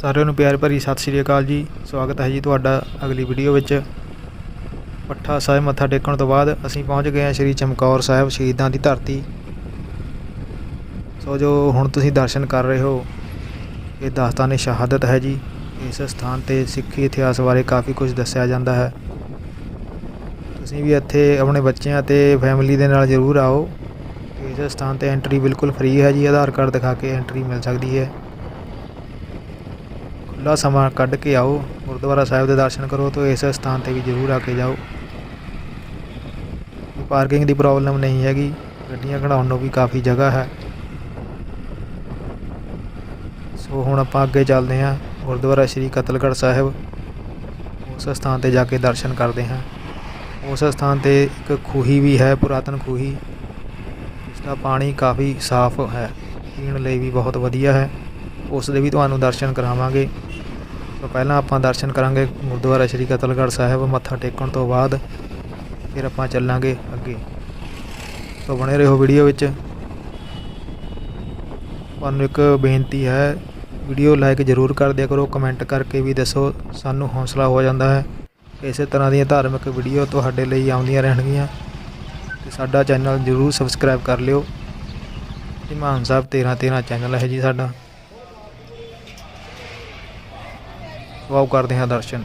ਸਾਰਿਆਂ ਨੂੰ ਪਿਆਰ ਭਰੀ ਸਤਿ ਸ਼੍ਰੀ ਅਕਾਲ ਜੀ। ਸਵਾਗਤ ਹੈ ਜੀ ਤੁਹਾਡਾ ਅਗਲੀ ਵੀਡੀਓ ਵਿੱਚ। ਪੱਠਾ ਸਾਹਿਬ ਮੱਥਾ ਟੇਕਣ ਤੋਂ ਬਾਅਦ ਅਸੀਂ ਪਹੁੰਚ ਗਏ ਹਾਂ ਸ਼੍ਰੀ ਚਮਕੌਰ ਸਾਹਿਬ ਸ਼ਹੀਦਾਂ ਦੀ ਧਰਤੀ। ਸੋ ਜੋ ਹੁਣ ਤੁਸੀਂ ਦਰਸ਼ਨ ਕਰ ਰਹੇ ਹੋ, ਇਹ ਦਾਸਤਾਨ ਸ਼ਹਾਦਤ ਹੈ ਜੀ। ਇਸ ਸਥਾਨ ਤੇ ਸਿੱਖੀ ਇਤਿਹਾਸ ਬਾਰੇ ਕਾਫੀ ਕੁਝ ਦੱਸਿਆ ਜਾਂਦਾ ਹੈ। ਤੁਸੀਂ ਵੀ ਇੱਥੇ ਆਪਣੇ ਬੱਚਿਆਂ ਤੇ ਫੈਮਿਲੀ ਦੇ ਨਾਲ ਜ਼ਰੂਰ ਆਓ। ਇਸ ਸਥਾਨ ਤੇ ਐਂਟਰੀ ਬਿਲਕੁਲ ਫ੍ਰੀ ਹੈ ਜੀ। ਆਧਾਰ ਕਾਰਡ ਦਿਖਾ ਕੇ ਐਂਟਰੀ ਮਿਲ ਸਕਦੀ ਹੈ। ਖੁੱਲਾ ਸਮਾਂ ਕੱਢ ਕੇ ਆਓ, ਗੁਰਦੁਆਰਾ ਸਾਹਿਬ ਦੇ ਦਰਸ਼ਨ ਕਰੋ ਤਾਂ ਇਸ ਸਥਾਨ ਤੇ ਵੀ ਜ਼ਰੂਰ ਆ ਕੇ ਜਾਓ। ਪਾਰਕਿੰਗ ਦੀ ਪ੍ਰੋਬਲਮ ਨਹੀਂ ਹੈਗੀ, ਗੱਡੀਆਂ ਖੜਾਉਣ ਨੂੰ ਵੀ ਕਾਫੀ ਜਗ੍ਹਾ ਹੈ। ਸੋ ਹੁਣ ਆਪਾਂ ਅੱਗੇ ਚੱਲਦੇ ਹਾਂ, ਗੁਰਦੁਆਰਾ ਸ਼੍ਰੀ ਕਤਲਗੜ੍ਹ ਸਾਹਿਬ। ਉਸ ਸਥਾਨ ਤੇ ਜਾ ਕੇ ਦਰਸ਼ਨ ਕਰਦੇ ਹਾਂ। ਉਸ ਸਥਾਨ ਤੇ ਇੱਕ ਖੂਹੀ ਵੀ ਹੈ, ਪੁਰਾਤਨ ਖੂਹੀ ਇਸ ਦਾ ਪਾਣੀ ਕਾਫੀ ਸਾਫ਼ ਹੈ, ਪੀਣ ਲਈ ਵੀ ਬਹੁਤ ਵਧੀਆ ਹੈ। ਉਸ ਦੇ ਵੀ ਤੁਹਾਨੂੰ ਦਰਸ਼ਨ ਕਰਾਵਾਂਗੇ। ਸੋ ਪਹਿਲਾਂ ਆਪਾਂ ਦਰਸ਼ਨ ਕਰਾਂਗੇ ਗੁਰਦੁਆਰਾ ਸ਼੍ਰੀ ਕਤਲਗੜ੍ਹ ਸਾਹਿਬ ਮੱਥਾ ਟੇਕਣ ਤੋਂ ਬਾਅਦ, ਫਿਰ ਆਪਾਂ ਚੱਲਾਂਗੇ ਅੱਗੇ। ਸੋ ਬਣੇ ਰਹੋ ਵੀਡੀਓ ਵਿੱਚ। ਤੁਹਾਨੂੰ ਇੱਕ ਬੇਨਤੀ ਹੈ, ਵੀਡੀਓ ਲਾਈਕ ਜ਼ਰੂਰ ਕਰ ਦਿਆ ਕਰੋ, ਕਮੈਂਟ ਕਰਕੇ ਵੀ ਦੱਸੋ, ਸਾਨੂੰ ਹੌਸਲਾ ਹੋ ਜਾਂਦਾ ਹੈ। ਇਸੇ ਤਰ੍ਹਾਂ ਦੀਆਂ ਧਾਰਮਿਕ ਵੀਡੀਓ ਤੁਹਾਡੇ ਲਈ ਆਉਂਦੀਆਂ ਰਹਿਣਗੀਆਂ। ਤੇ ਸਾਡਾ ਚੈਨਲ ਜ਼ਰੂਰ ਸਬਸਕ੍ਰਾਈਬ ਕਰ ਲਿਓ। ਇਮਾਨ ਸਾਹਿਬ 13 13 ਚੈਨਲ ਹੈ ਜੀ ਸਾਡਾ। ਵਾਓ ਕਰਦੇ ਹਾਂ ਦਰਸ਼ਨ।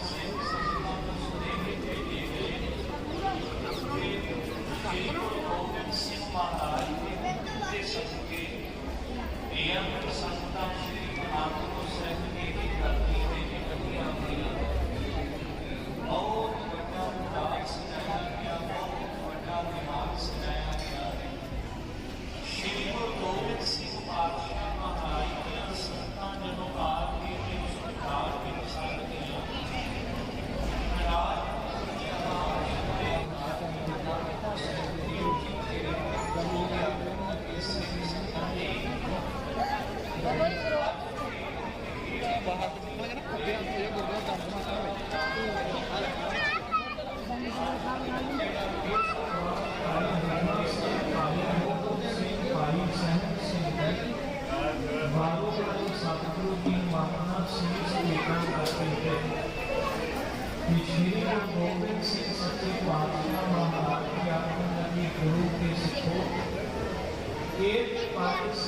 Sino po ang sino E para os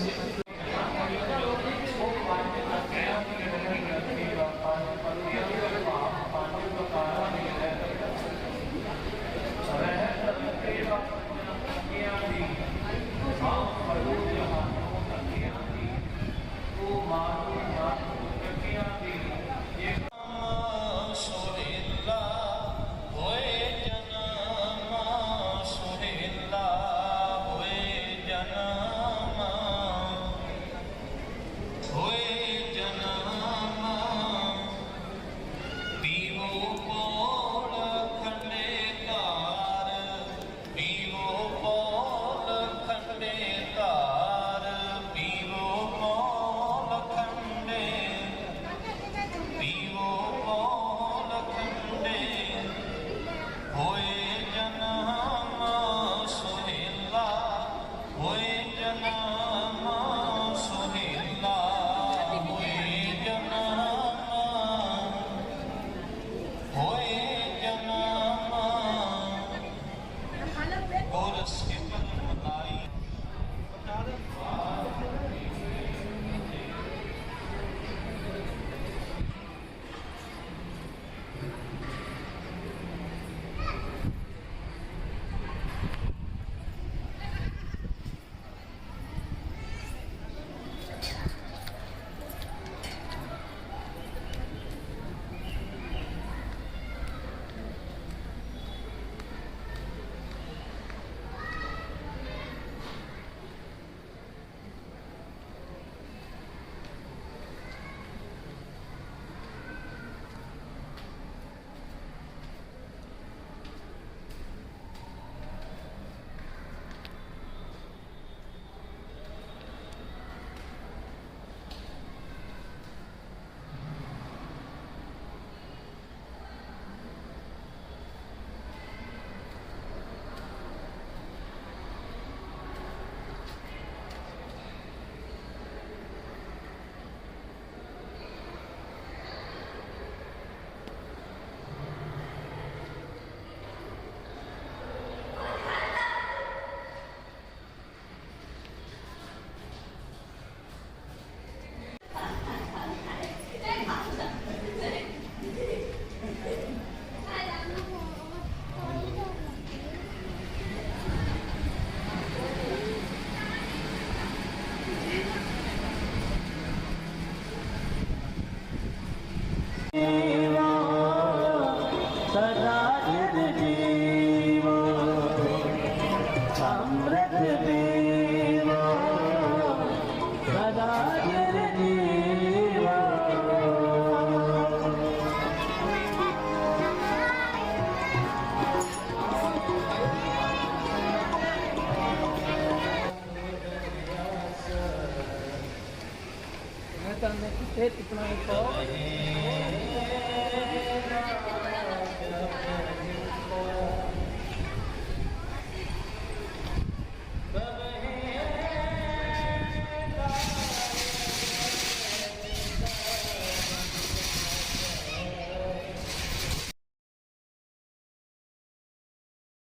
करने की फिर इतना ही